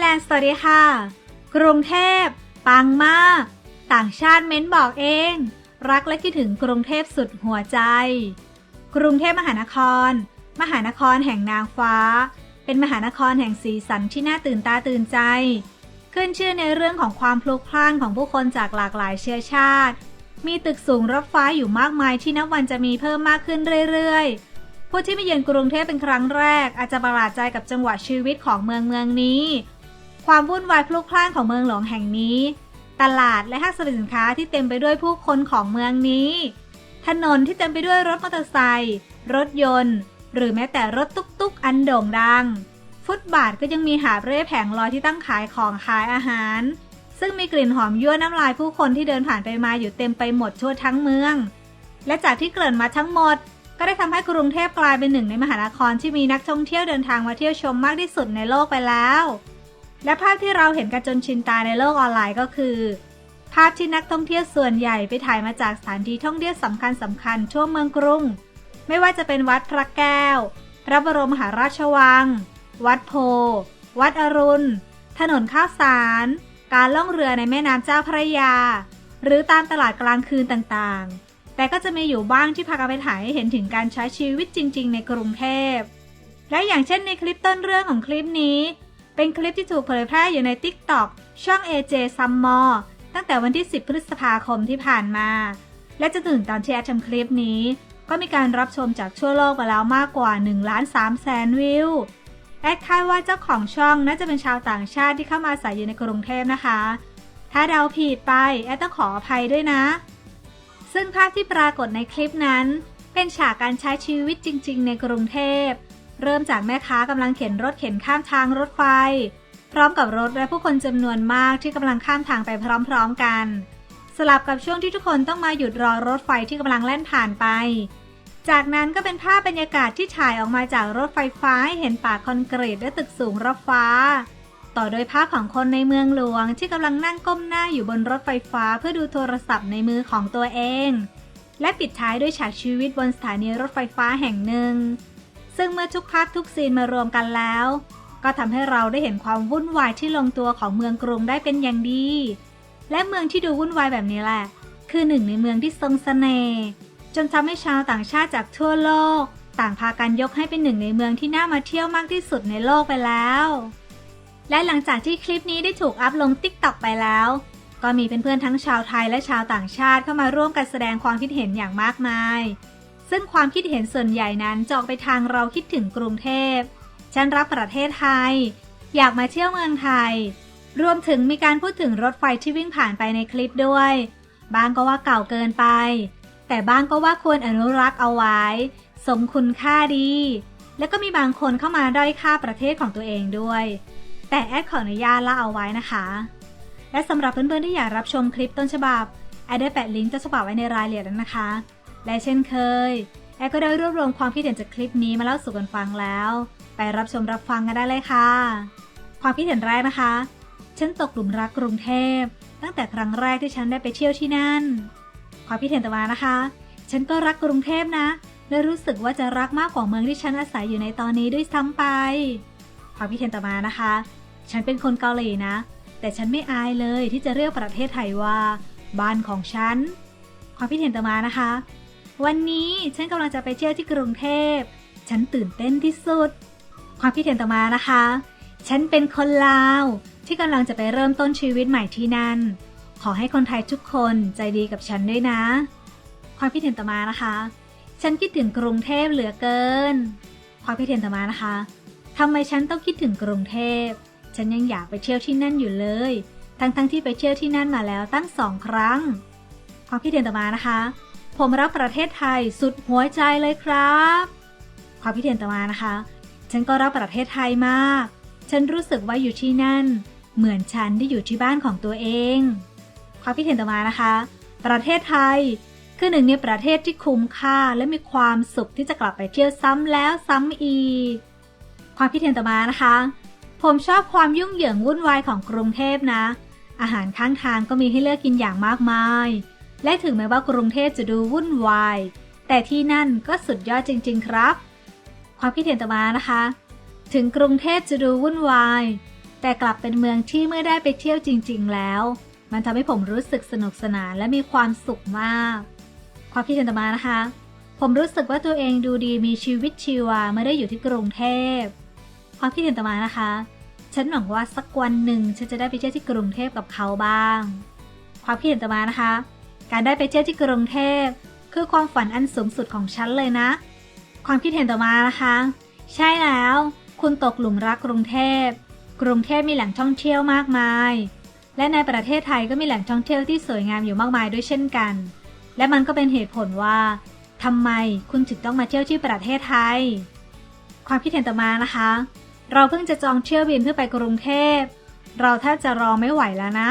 แลนด์สวัสดีค่ะ กรุงเทพ ปังมาก ต่างชาติเม้นบอกเอง รักและคิดถึงกรุงเทพสุดหัวใจ กรุงเทพมหานคร มหานครแห่งนางฟ้า เป็นมหานครแห่งสีสันที่น่าตื่นตาตื่นใจ ขึ้นชื่อในเรื่องของความพลุกพล่านของผู้คนจากหลากหลายเชื้อชาติ มีตึกสูงรถฟ้าอยู่มากมายที่นับวันจะมีเพิ่มมากขึ้นเรื่อยๆผู้ที่มาเยือนกรุงเทพเป็นครั้งแรก อาจจะประหลาดใจกับจังหวะชีวิตของเมืองเมืองนี้ ความวุ่นวายพลุกพล่านของเมืองหลวงแห่งนี้ ตลาดและห้างสรรพสินค้าที่เต็มไปด้วยผู้คนของเมืองนี้ ถนนที่เต็มไปด้วยรถมอเตอร์ไซค์รถยนต์ หรือแม้แต่รถตุ๊กๆ อันโด่งดัง ฟุตบาทก็ยังมีหาบเร่แผงลอยที่ตั้งขายของขายอาหาร ซึ่งมีกลิ่นหอมยั่วน้ำลายผู้คนที่เดินผ่านไปมาอยู่เต็มไปหมดทั่วทั้งเมือง และจากที่เกริ่นมาทั้งหมด ก็ได้ทำให้กรุงเทพกลายเป็นหนึ่งในมหานครที่มีนักท่องเที่ยวเดินทางมาเที่ยวชมมากที่สุดในโลกไปแล้ว และภาพที่เราเห็นกันจนชินตาในโลกออนไลน์ก็คือ ภาพที่นักท่องเที่ยวส่วนใหญ่ไปถ่ายมาจากสถานที่ท่องเที่ยวสำคัญสำคัญทั่วเมืองกรุง ไม่ว่าจะเป็นวัดพระแก้ว พระบรมมหาราชวัง วัดโพ วัดอรุณ ถนนข้าวสาร การล่องเรือในแม่น้ำเจ้าพระยา หรือตามตลาดกลางคืนต่างๆ แต่ก็จะมีอยู่บ้างที่พากันไปถ่ายให้เห็นถึงการใช้ชีวิตจริง ๆ ในกรุงเทพและอย่างเช่นในคลิปต้นเรื่องของคลิปนี้ เป็นคลิปที่ถูกเผยแพร่อยู่ใน TikTok ช่อง AJ s u m m o r ตั้งแต่วันที่ 10 พฤษภาคมที่ผ่านมา และจะถึงตอนที่แอดทำคลิปนี้ ก็มีการรับชมจากทั่วโลกไปแล้วมากกว่า1ล้าน3แสนวิว แอดคาดว่าเจ้าของช่องน่าจะเป็นชาวต่างชาติที่เข้ามาอาศัยอยู่ในกรุงเทพนะคะ ถ้าเดาผิดไปแอดต้องขออภัยด้วยนะ ซึ่งภาพที่ปรากฏในคลิปนั้น เป็นฉากการใช้ชีวิตจริง ๆ ในกรุงเทพ เริ่มจากแม่ค้ากำลังเข็นรถเข็นข้ามทางรถไฟ พร้อมกับรถและผู้คนจำนวนมากที่กำลังข้ามทางไปพร้อมๆกัน สลับกับช่วงที่ทุกคนต้องมาหยุดรอรถไฟที่กำลังแล่นผ่านไป จากนั้นก็เป็นภาพบรรยากาศที่ถ่ายออกมาจากรถไฟฟ้าให้เห็นป่าคอนกรีตและตึกสูงรอบฟ้า ต่อโดยภาพของคนในเมืองหลวงที่กำลังนั่งก้มหน้าอยู่บนรถไฟฟ้าเพื่อดูโทรศัพท์ในมือของตัวเอง และปิดท้ายด้วยฉากชีวิตบนสถานีรถไฟฟ้าแห่งหนึ่ง ซึ่งเมื่อทุกภาพทุกซีนมารวมกันแล้ว ก็ทำให้เราได้เห็นความวุ่นวายที่ลงตัวของเมืองกรุงได้เป็นอย่างดี และเมืองที่ดูวุ่นวายแบบนี้แหละ คือหนึ่งในเมืองที่ทรงสเสน่ห์จนทำให้ชาวต่างชาติจากทั่วโลก ต่างพากันยกให้เป็นหนึ่งในเมืองที่น่ามาเที่ยวมากที่สุดในโลกไปแล้ว และหลังจากที่คลิปนี้ได้ถูกอัพลง t ิ k t o k ไปแล้ว ก็มีเพื่อนๆทั้งชาวไทยและชาวต่างชาติเข้ามาร่วมกันแสดงความคิดเห็นอย่างมากมาย ซึ่งความคิดเห็นส่วนใหญ่นั้นจะออกไปทางเราคิดถึงกรุงเทพ ฉันรักประเทศไทย อยากมาเที่ยวเมืองไทย รวมถึงมีการพูดถึงรถไฟที่วิ่งผ่านไปในคลิปด้วย บางก็ว่าเก่าเกินไป แต่บางก็ว่าควรอนุรักษ์เอาไว้ สมคุณค่าดี แล้วก็มีบางคนเข้ามาด้อยค่าประเทศของตัวเองด้วย แต่แอดขออนุญาตละเอาไว้นะคะ และสำหรับเพื่อนๆที่อยากรับชมคลิปต้นฉบับแอดได้แปะลิงก์ต้นฉบับไว้ในรายละเอียดแล้วนะคะ และเช่นเคย แอดก็ได้รวบรวมความคิดเห็นจากคลิปนี้มาเล่าสู่กันฟังแล้ว ไปรับชมรับฟังกันได้เลยค่ะ ความคิดเห็นแรกนะคะ ฉันตกหลุมรักกรุงเทพ ตั้งแต่ครั้งแรกที่ฉันได้ไปเที่ยวที่นั่น ความคิดเห็นต่อมานะคะ ฉันก็รักกรุงเทพนะและรู้สึกว่าจะรักมากกว่าเมืองที่ฉันอาศัยอยู่ในตอนนี้ด้วยซ้ำไปความคิดเห็นต่อมานะคะ ฉันเป็นคนเกาหลีนะ แต่ฉันไม่อายเลยที่จะเรียกประเทศไทยว่า บ้านของฉัน ความคิดเห็นต่อมานะคะ วันนี้ฉันกำลังจะไปเที่ยวที่กรุงเทพ ฉันตื่นเต้นที่สุด ความคิดเห็นต่อมานะคะ ฉันเป็นคนลาว ที่กำลังจะไปเริ่มต้นชีวิตใหม่ที่นั่น ขอให้คนไทยทุกคนใจดีกับฉันด้วยนะ ความคิดเห็นต่อมานะคะ ฉันคิดถึงกรุงเทพเหลือเกิน ความคิดเห็นต่อมานะคะทำไมฉันต้องคิดถึงกรุงเทพ ฉันยังอยากไปเที่ยวที่นั่นอยู่เลย ทั้งๆทที่ไปเที่ยวที่นั่นมาแล้วตั้งสองครั้ง ความคิดเห็นต่อมานะคะ ผมรักประเทศไทยสุดหัวใจเลยครับ ความคิดเห็นต่อมานะคะ ฉันก็รักประเทศไทยมาก ฉันรู้สึกว่าอยู่ที่นั่น เหมือนฉันได้อยู่ที่บ้านของตัวเอง ความคิดเห็นต่อมานะคะ ประเทศไทยคือหนึ่งในประเทศที่คุ้มค่าและมีความสุขที่จะกลับไปเที่ยวซ้ำแล้วซ้ำอีก ความคิดเห็นต่อมานะคะ ผมชอบความยุ่งเหยิงวุ่นวายของกรุงเทพนะ อาหารข้างทางก็มีให้เลือกกินอย่างมากมาย และถึงแม้ว่ากรุงเทพจะดูวุ่นวาย แต่ที่นั่นก็สุดยอดจริง ๆ ครับ ความคิดเห็นต่อมานะคะ ถึงกรุงเทพจะดูวุ่นวาย แต่กลับเป็นเมืองที่เมื่อได้ไปเที่ยวจริง ๆ แล้ว มันทำให้ผมรู้สึกสนุกสนานและมีความสุขมาก ความคิดเห็นต่อมานะคะ ผมรู้สึกว่าตัวเองดูดีมีชีวิตชีวาเมื่อได้อยู่ที่กรุงเทพ ความคิดเห็นต่อมานะคะฉันหวังว่าสักวันหนึ่งฉันจะได้ไปเที่ยวที่กรุงเทพกับเขาบ้าง ความคิดเห็นต่อมานะคะ การได้ไปเที่ยวที่กรุงเทพ คือความฝันอันสูงสุดของฉันเลยนะ ความคิดเห็นต่อมานะคะ ใช่แล้ว คุณตกหลุมรักกรุงเทพ กรุงเทพมีแหล่งท่องเที่ยวมากมาย และในประเทศไทยก็มีแหล่งท่องเที่ยวที่สวยงามอยู่มากมายด้วยเช่นกัน และมันก็เป็นเหตุผลว่าทำไมคุณถึงต้องมาเที่ยวที่ประเทศไทย ความคิดเห็นต่อมานะคะ เราเพิ่งจะจองเที่ยวบินเพื่อไปกรุงเทพ เราแทบจะรอไม่ไหวแล้วนะ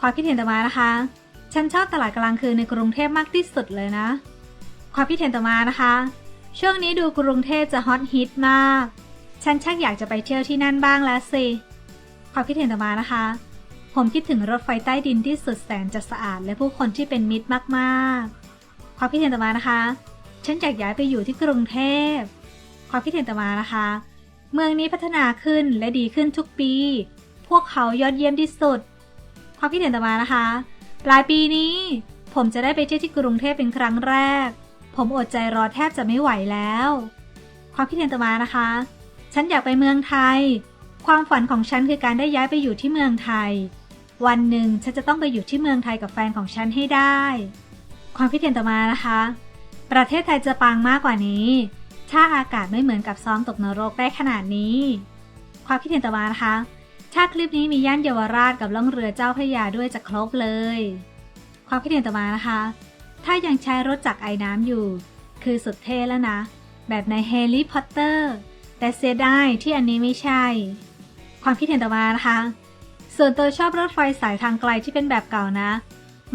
ความคิดเห็นต่อมานะคะ ฉันชอบตลาดกลางคืนในกรุงเทพมากที่สุดเลยนะ ความคิดเห็นต่อมานะคะ ช่วงนี้ดูกรุงเทพจะฮอตฮิตมาก ฉันชักอยากจะไปเที่ยวที่นั่นบ้างแล้วสิ ความคิดเห็นต่อมานะคะ ผมคิดถึงรถไฟใต้ดินที่สุดแสนจะสะอาด และผู้คนที่เป็นมิตรมากๆ ความคิดเห็นต่อมานะคะ ฉันอยากย้ายไปอยู่ที่กรุงเทพ ความคิดเห็นต่อมานะคะ เมืองนี้พัฒนาขึ้นและดีขึ้นทุกปี พวกเขายอดเยี่ยมที่สุด ความคิดเห็นต่อมานะคะ ปลายปีนี้ ผมจะได้ไปเที่ยวที่กรุงเทพเป็นครั้งแรก ผมอดใจรอแทบจะไม่ไหวแล้ว ความคิดเห็นต่อมานะคะ ฉันอยากไปเมืองไทย ความฝันของฉันคือการได้ย้ายไปอยู่ที่เมืองไทย วันหนึ่งฉันจะต้องไปอยู่ที่เมืองไทยกับแฟนของฉันให้ได้ ความคิดเห็นต่อมานะคะ ประเทศไทยจะปังมากกว่านี้ ถ้าอากาศไม่เหมือนกับซ้อมตกนรกได้ขนาดนี้ ความคิดเห็นต่อมานะคะ ถ้าคลิปนี้มีย่านเยาวราชกับล่องเรือเจ้าพระยาด้วยจะครบเลย ความคิดเห็นต่อมานะคะ ถ้ายังใช้รถจักรไอ้น้ำอยู่ คือสุดเท่แล้วนะ แบบในแฮร์รี่พอตเตอร์ แต่เสียดายที่อันนี้ไม่ใช่ ความคิดเห็นต่อมานะคะ ส่วนตัวชอบรถไฟสายทางไกลที่เป็นแบบเก่านะ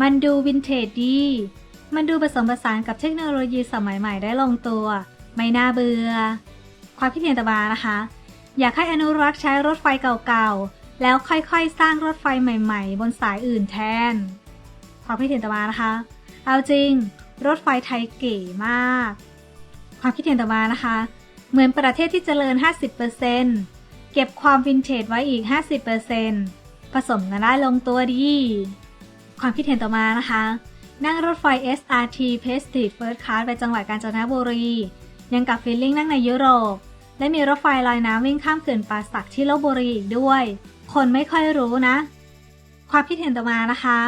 มันดูวินเทจดี มันดูผสมผสานกับเทคโนโลยีสมัยใหม่ได้ลงตัว ไม่น่าเบื่อ ความคิดเห็นต่อมานะคะ อยากให้อนุรักษ์ใช้รถไฟเก่าๆ แล้วค่อยๆ สร้างรถไฟใหม่ๆ บนสายอื่นแทนความคิดเห็นต่อมานะคะ เอาจริง รถไฟไทยเก๋มาก ความคิดเห็นต่อมานะคะ เหมือนประเทศที่เจริญ 50%เก็บความวินเทจไว้อีก 50%ผสมกันได้ลงตัวดี ความคิดเห็นต่อมานะคะ นั่งรถไฟ SRT Prestige First Class ไปจังหวัดกาญจนบุรี ยังกับฟีลลิ่งนั่งในยุโรป และมีรถไฟลอยน้ำวิ่งข้ามเขื่อนป่าสักที่ลบบุรีอีกด้วย คนไม่ค่อยรู้นะ ความคิดเห็นต่อมานะคะ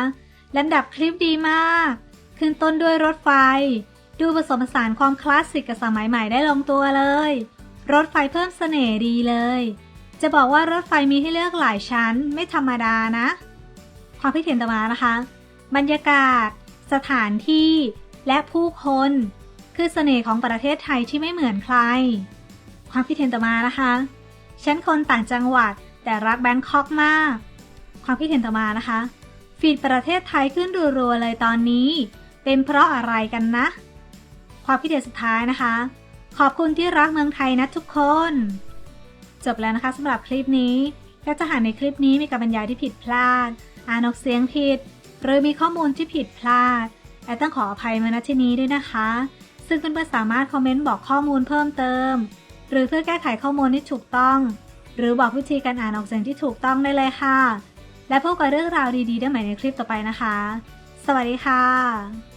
ลำดับคลิปดีมาก ขึ้นต้นด้วยรถไฟ ดูผสมผสานความคลาสสิกกับสมัยใหม่ได้ลงตัวเลย รถไฟเพิ่มเสน่ห์ดีเลย จะบอกว่ารถไฟมีให้เลือกหลายชั้นไม่ธรรมดานะ ความคิดเห็นต่อมานะคะ บรรยากาศ สถานที่ และผู้คน คือเสน่ห์ของประเทศไทยที่ไม่เหมือนใคร ความคิดเห็นต่อมานะคะฉันคนต่างจังหวัดแต่รักแบงคอกมาก ความคิดเห็นต่อมานะคะ ฟีดประเทศไทยขึ้นรัวๆเลยตอนนี้ เป็นเพราะอะไรกันนะ ความคิดเห็นสุดท้ายนะคะ ขอบคุณที่รักเมืองไทยนะทุกคน จบแล้วนะคะสำหรับคลิปนี้ถ้าจะหาในคลิปนี้มีการบรรยายที่ผิดพลาด อ่านออกเสียงผิด หรือมีข้อมูลที่ผิดพลาดแอดต้องขออภัยมาณที่นี้ด้วยนะคะ ซึ่งเพื่อนๆสามารถคอมเมนต์บอกข้อมูลเพิ่มเติม หรือเพื่อแก้ไขข้อมูลที่ถูกต้อง หรือบอกวิธีการอ่านออกเสียงที่ถูกต้องได้เลยค่ะ และพบกับเรื่องราวดีๆ ได้ใหม่ในคลิปต่อไปนะคะ สวัสดีค่ะ